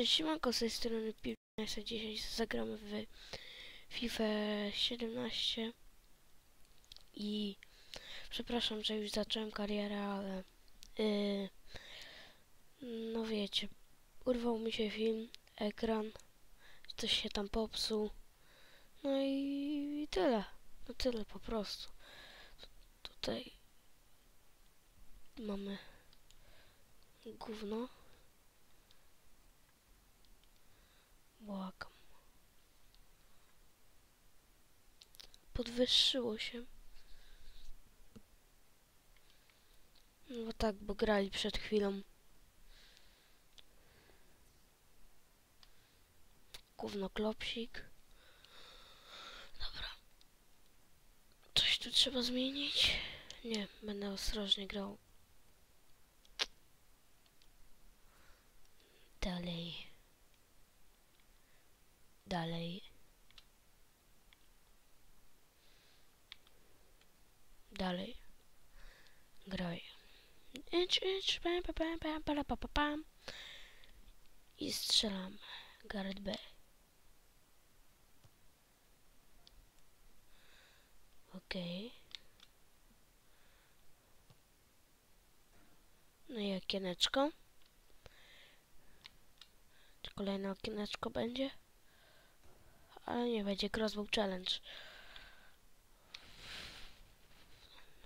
Cześć, siemanko, z tej strony Piłka. Dzisiaj zagramy w FIFA 17 i przepraszam, że już zacząłem karierę, ale yy, no wiecie, urwał mi się film, ekran, coś się tam popsuł, no i, i tyle, no tyle po prostu. Tutaj mamy gówno. Błagam. Podwyższyło się. No tak, bo grali przed chwilą. Gówno klopsik. Dobra. Coś tu trzeba zmienić? Nie, będę ostrożnie grał. Dalej dalej. Dalej. Graj. Idź, idź, pam, pam, pam, pam, pam, pam, pam. I strzelam. Guard B. Okej. Okay. No i okieneczko. Czy kolejne okieneczko będzie? Ale nie będzie crossbow challenge.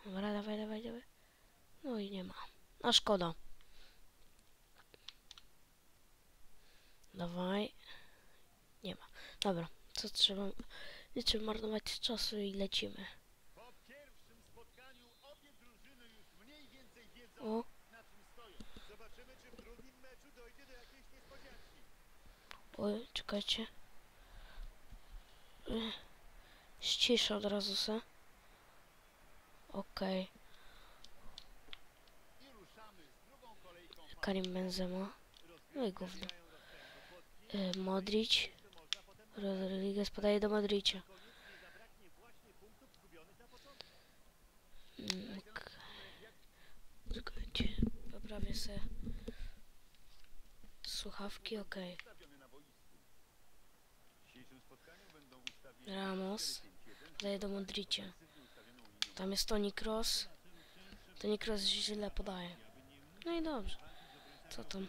Dobra, dawaj, dawaj. No i nie ma. A szkoda. Dawaj. Nie ma. Dobra, co trzeba... Nie trzeba marnować czasu i lecimy. O, na czym ściszę od razu se. Okej. Okay. Karim Benzema. No i gówno. E, Modrić. Rodriguez podaje do Madrycia. Czekajcie, mm, poprawię se słuchawki, okej. Okay. Ramos, 4-5-1 podaje do Modricia. Tam jest Toni Kroos. Toni Kroos źle podaje. No i dobrze. Co tam?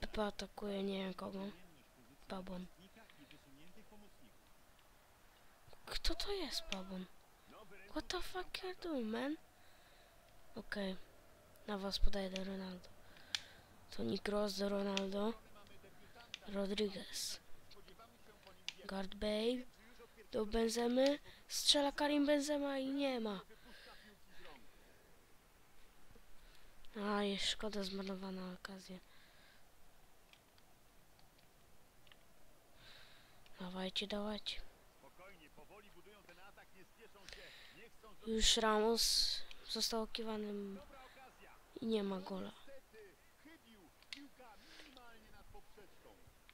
Pepe atakuje nie wiem kogo. Babon. Kto to jest Babon? What the fuck you doing, man? Okej. Na was podaje do Ronaldo. Toni Kroos do Ronaldo. Rodriguez. Guard Bay do Benzemy. Strzela Karim Benzema i nie ma. Aj, szkoda zmarnowana okazja. Dawajcie, dawajcie. Już Ramos został okiwanym i nie ma gola.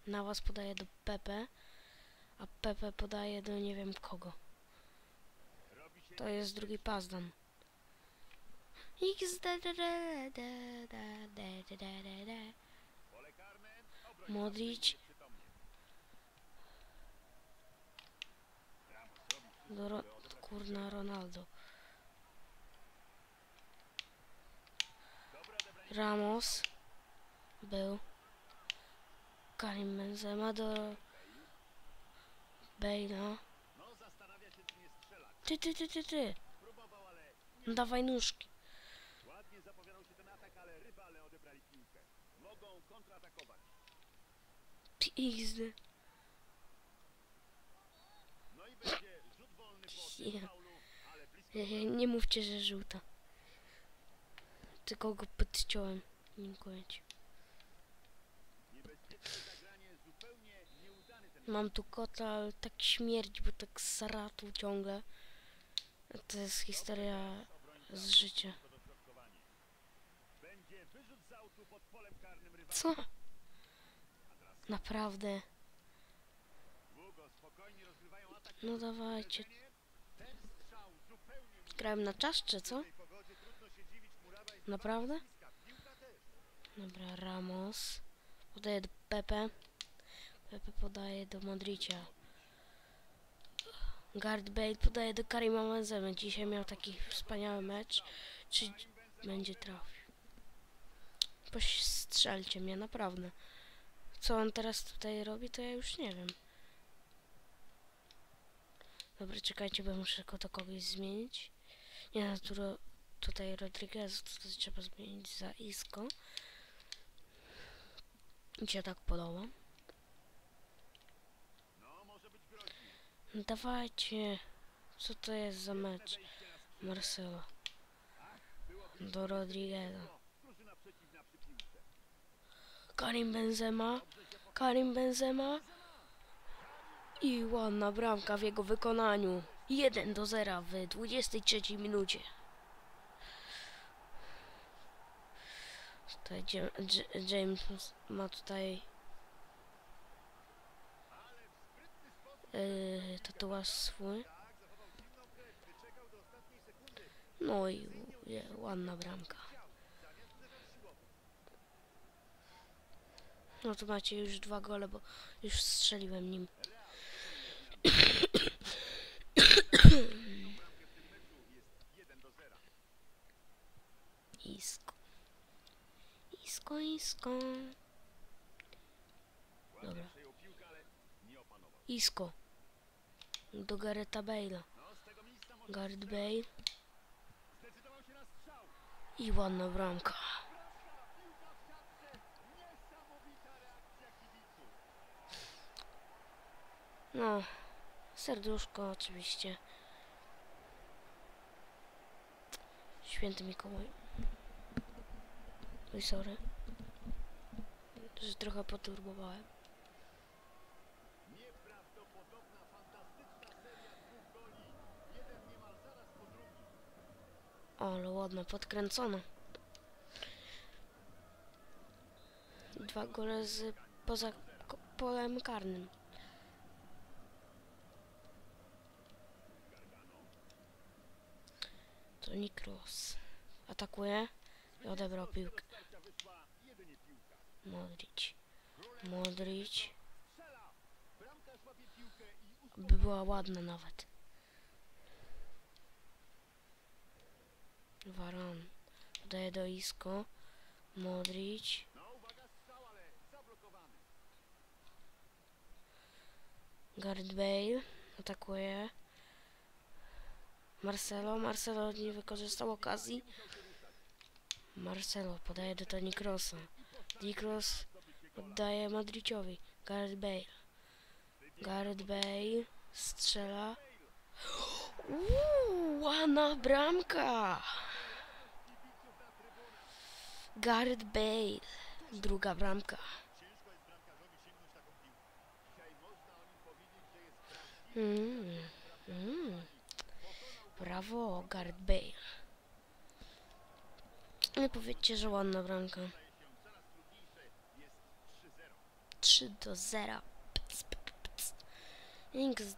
Na was podaje do Pepe, a Pepe podaje do nie wiem kogo. To jest drugi pazdan. Modrić. Do Ro kurna Ronaldo. Ramos był. Karim Benzema do nie strzelać. Ty, ty, ty, ty, ty. No dawaj nóżki. ładnie. XD. No i będzie rzut wolny ale blisko Nie mówcie, że żółta. Tylko go podciąłem. Dziękuję ci. Mam tu kota, ale tak śmierdzi, bo tak saratu ciągle. To jest historia z życia. Co? Naprawdę. No dawajcie. Grałem na czas, czy co? Naprawdę? Dobra, Ramos. Podaję do Pepe. Pepe podaje do Modricia. Guard Bale podaje do Karima Benzemy. Dzisiaj miał taki wspaniały mecz. Czy będzie trafił? Postrzelcie mnie, naprawdę. Co on teraz tutaj robi, to ja już nie wiem. Dobra, czekajcie, bo muszę to kogoś zmienić. Nie, no, tu, ro- tutaj Rodriguez, to, trzeba zmienić za Isco. Mi się tak podoba. No, może być groźnie. No Dawajcie. Co to jest za mecz? Marcelo. Do Rodrigueza. Karim Benzema. Karim Benzema. I ładna bramka w jego wykonaniu. 1 do 0 w 23 minucie. Tutaj James ma tutaj Ale w sprytny sposób yy, tatuaż swój. No i je, ładna bramka. No to macie już dwa gole, bo już strzeliłem nim. Bramkę w tym meczu jest 1 do 0. Isko. Isko, isko. Dobra. Isko. Do Gareta Bale'a. Gareth Bale. I ładna bramka. No. Serduszko oczywiście. Święty Mikołaj. Oj, sorry. Że trochę poturbowałem. Ale ładna, podkręcona. Dwa gole z poza polem karnym. Toni Kroos. Atakuje i odebrał piłkę. Piłkę i By była ładna nawet. Varan. Podaje do Isco. Modric. Gareth Bale atakuje. Marcelo. Marcelo nie wykorzystał okazji. Marcelo podaje do Toni Krosa. Di Kroos oddaje Madriciowi. Gareth Bale. Gareth Bale strzela. Uuu, ładna bramka! Gareth Bale. Druga bramka. Mm, mm. Brawo, Gareth Bale. Nie powiedzcie, że ładna bramka. staje się coraz trudniejsze. Jest 3-0. 3 do 0. Pc, p, p, pc. Inks.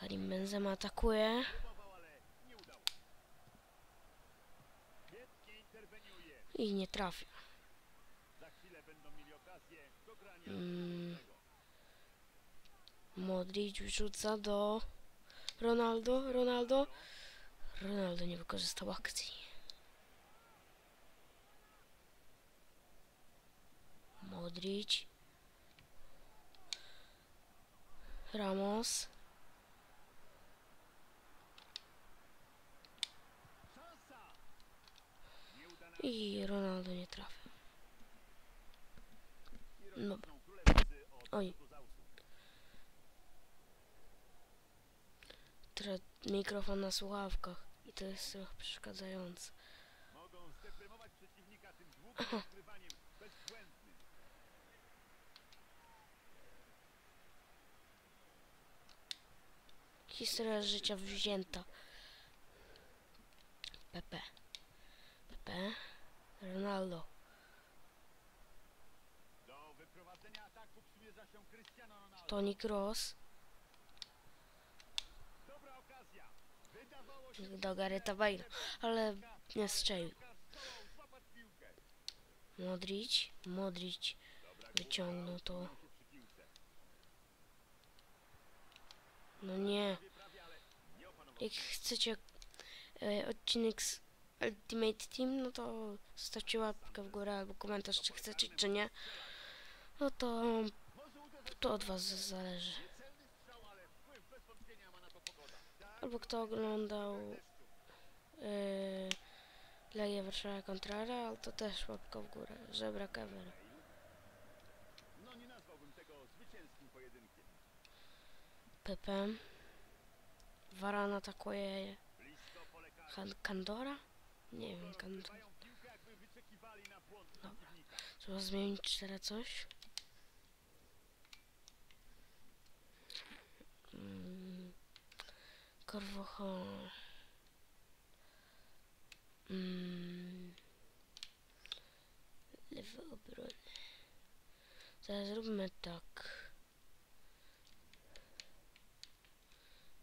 Karim Benzema atakuje. Próbował, ale nie udało się. Świetnie interweniuje. I nie trafia. Mm. Modric wrzuca do Ronaldo. Ronaldo. Ronaldo nie wykorzystał akcji. Modric. Ramos. I Ronaldo nie trafia. i No. Oj. Teraz mikrofon na słuchawkach. I to jest trochę przeszkadzające. Bezbłędnym. Historia życia wzięta. Pepe. Pepe. Ronaldo. Toni Kroos. Do Gareta Bale, ale nie strzelił. Modrić, Modrić wyciągnął to. No nie. Jak chcecie e, odcinek z Ultimate Team, no to zostawcie łapkę w górę albo komentarz, czy chcecie, czy nie. No to, to od was zależy. ale Albo kto oglądał e, Legię Warszawa kontra Real, to też łapka w górę. Żebrak Ever. No nie nazwałbym tego zwycięskim pojedynkiem. Pepe. Varan atakuje. Han Kandora? Nie wiem, kanton. Dobra. Trzeba zmienić cztery coś. Mm. Korwocho. Mm. Lewy. Zaraz zróbmy tak.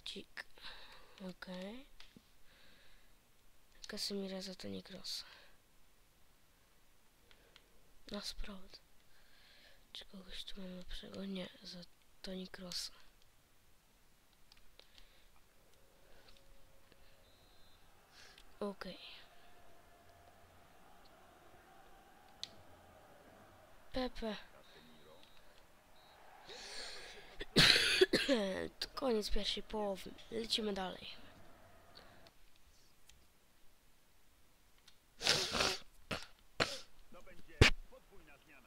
Cik. Okej. Okay. Kasimira za to nie grosa. No sprawdzę. Czy kogoś tu mam lepszego? Nie, za Toni Krosa. Okej. Pepe. to koniec pierwszej połowy. Lecimy dalej.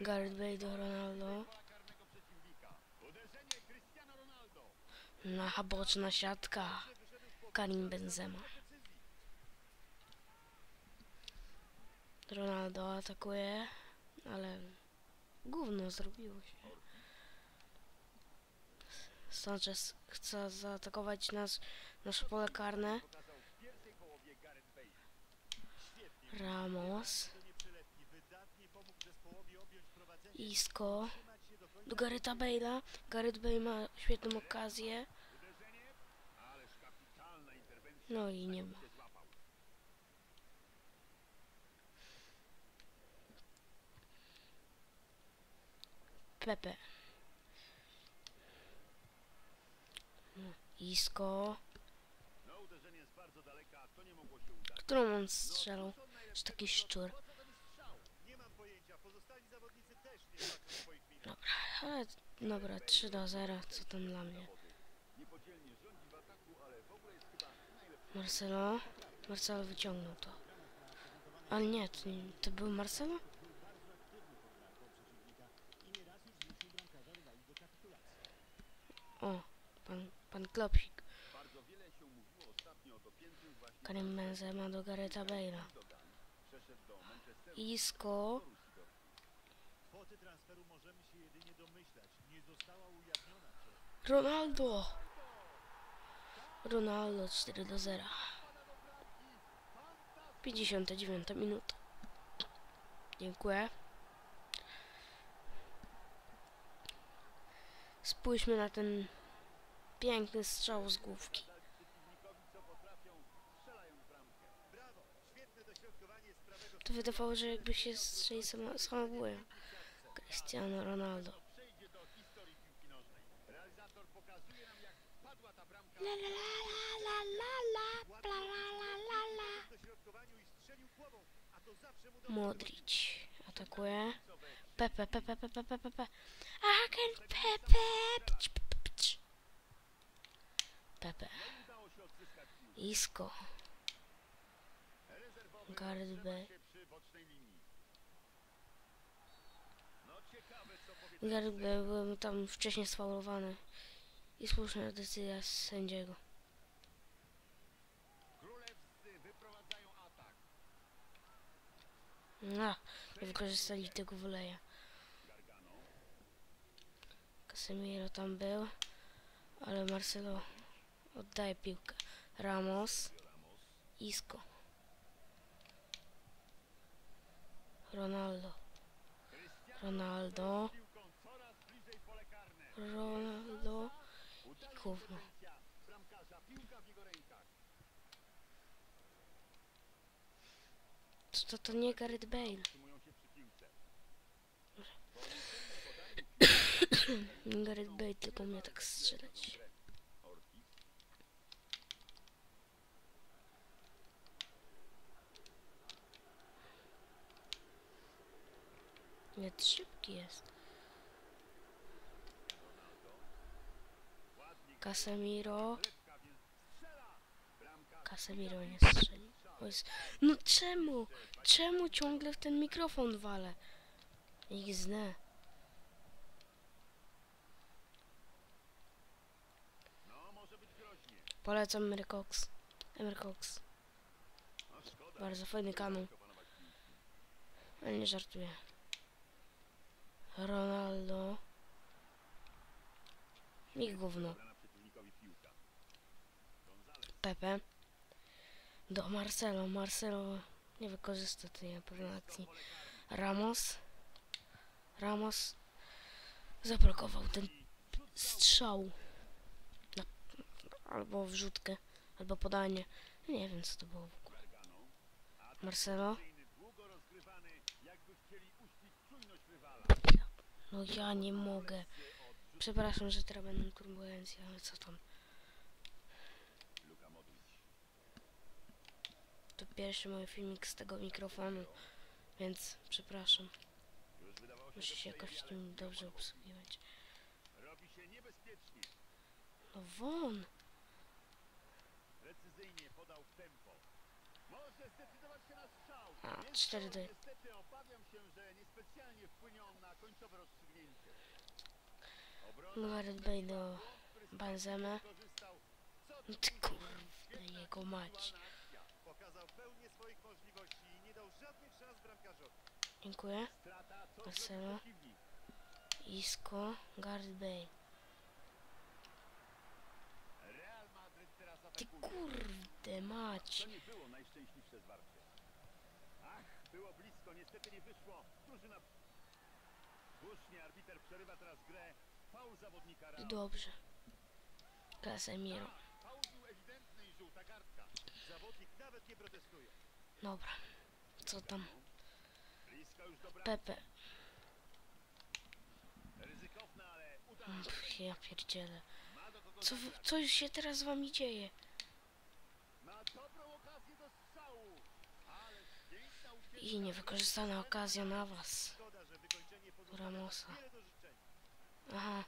Gareth Bale do Ronaldo. Na boczna siatka. Karim Benzema. Ronaldo atakuje, ale gówno zrobiło się. Sanchez chce zaatakować nas, nasze pole karne. Ramos, Isko do Garetha Bale'a. Gareth Bale ma świetną okazję. No i nie ma. Pepe. No, Isko. Którą on strzelał? Czy taki szczur? Dobra, ale dobra, 3 do 0, co tam dla mnie. Marcelo, Marcelo wyciągnął to. Ale nie, to, to był Marcelo? O, pan, pan Klopsik. Karim Benzema do Gareta Bale'a. Isko. Kwoty transferu możemy się jedynie domyślać. Nie została ujawniona. Ronaldo! Ronaldo 4 do 0. 59 minuta. Dziękuję. Spójrzmy na ten piękny strzał z główki. To wydawało, że jakby się strzeli sama, samobój. Cristiano Ronaldo. La la la la la la la la la Modric atakuje. Pepe, Pepe, Pepe, Pepe, Pepe. Agent Pepe. Pepe. Rezerwowy Gareth Bale. się przy bocznej linii. No ciekawe, co powie Gareth Bale był tam wcześniej sfaulowany. I słuszna decyzja sędziego. A, Nie wykorzystali tego woleja. Casemiro tam był, ale Marcelo oddaje piłkę. Ramos, Isco, Ronaldo, Ronaldo, Udana i gówno. To, to, to nie Gareth Bale. Gareth Bale, tylko umie tak strzelać. Nie szybki jest. Casemiro. Casemiro nie strzelił. No czemu? Czemu ciągle w ten mikrofon walę? Ich groźnie. Polecam Emery Cox. Bardzo fajny kanał. Ale nie żartuję. Ronaldo. I gówno. Pepe. Do Marcelo. Marcelo nie wykorzysta tej akcji. Ramos. Ramos zablokował ten strzał. Na, albo wrzutkę, albo podanie. Nie wiem co to było w ogóle. Marcelo. No ja nie mogę. Przepraszam, że teraz będą turbulencje, ale co tam. Luka Modric. To pierwszy mój filmik z tego mikrofonu, więc przepraszam. Muszę się jakoś tym dobrze obsługiwać. No won! A, Więc 4 to do Gareth Bale do Benzema. No ty kurde, jego mać. Dziękuję. Marcelo. Isco, Gareth Bale. Ty kurde mać. Ach, było blisko, niestety nie wyszło. Drużyna... Słusznie, arbiter przerywa teraz grę. Faul zawodnika. Dobrze. Casemiro. Faul był ewidentny i żółta kartka. Dobra. Co tam? Pepe. Ryzykowna, ale udana. Pff, ja pierdzielę. Co, co się teraz z wami dzieje? I niewykorzystana okazja na was. Ramosa. Aha.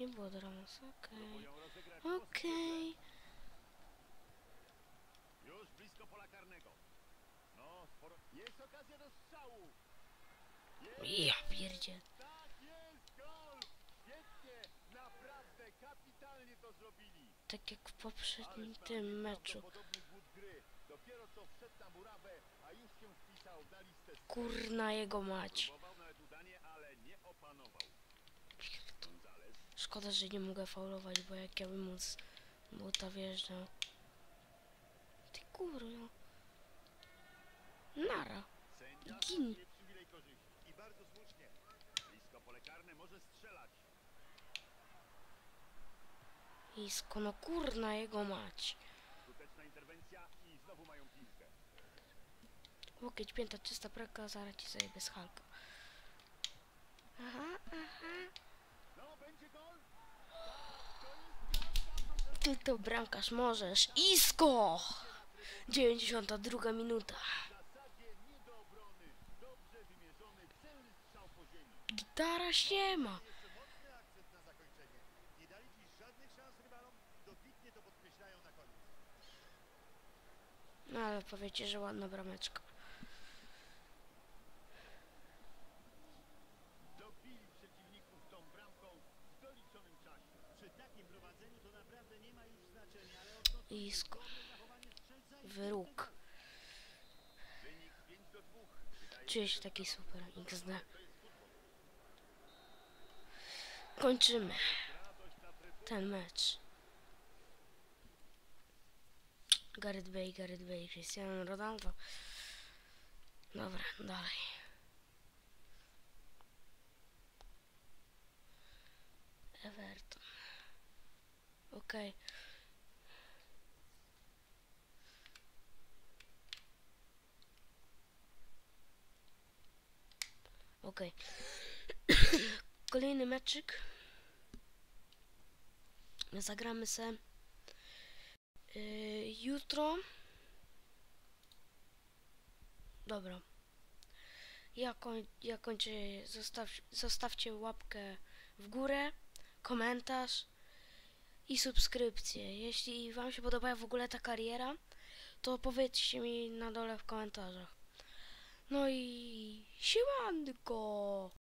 Nie było do Ramosa, okej. Rozegrać Okej. Już blisko pola karnego. No, sporo. Jest okazja do strzału. Jest, Ja pierdzielę. tak jest, gol! Świetnie, naprawdę kapitalnie to zrobili. Tak jak w poprzednim tym meczu. nieprawdopodobny głód gry. Dopiero co wszedł na murawę, a już się wpisał na listę strzałów. Kurna jego mać. Szkoda, że nie mogę faulować, bo jak ja bym móc buta wjeżdżał. Ty kurno. Nara. Gin. I słusznie. Blisko no kurna jego mać. Łokieć, pięta, czysta praka, zaraz ci bez halka. Aha, aha. Ty to bramkarz możesz. Isko! 92 minuta. W zasadzie nie do obrony. Dobrze wymierzony, celny strzał po ziemi. Gitara się ma. Jeszcze mocny akcent na zakończenie. Nie dali dziś żadnych szans rywalom. Dobitnie to podkreślają na koniec. No ale powiecie, że ładna brameczka. Dobili przeciwników tą bramką w nie ma już znaczenia, ale odnośnie Isko. zachowanie strzelca i Wróg. Wynik 5 do 2. Wydaje czuję się taki super XD. Kończymy ten mecz. Gareth Bale, Gareth Bale, Cristiano Ronaldo. Dobra, dalej. Everton. Okej. Okej. Kolejny meczyk. Zagramy se yy, jutro. Dobra. Ja, koń, ja kończę. Zostaw, zostawcie łapkę w górę, komentarz i subskrypcję. Jeśli Wam się podoba w ogóle ta kariera, to powiedzcie mi na dole w komentarzach. No i siłanko!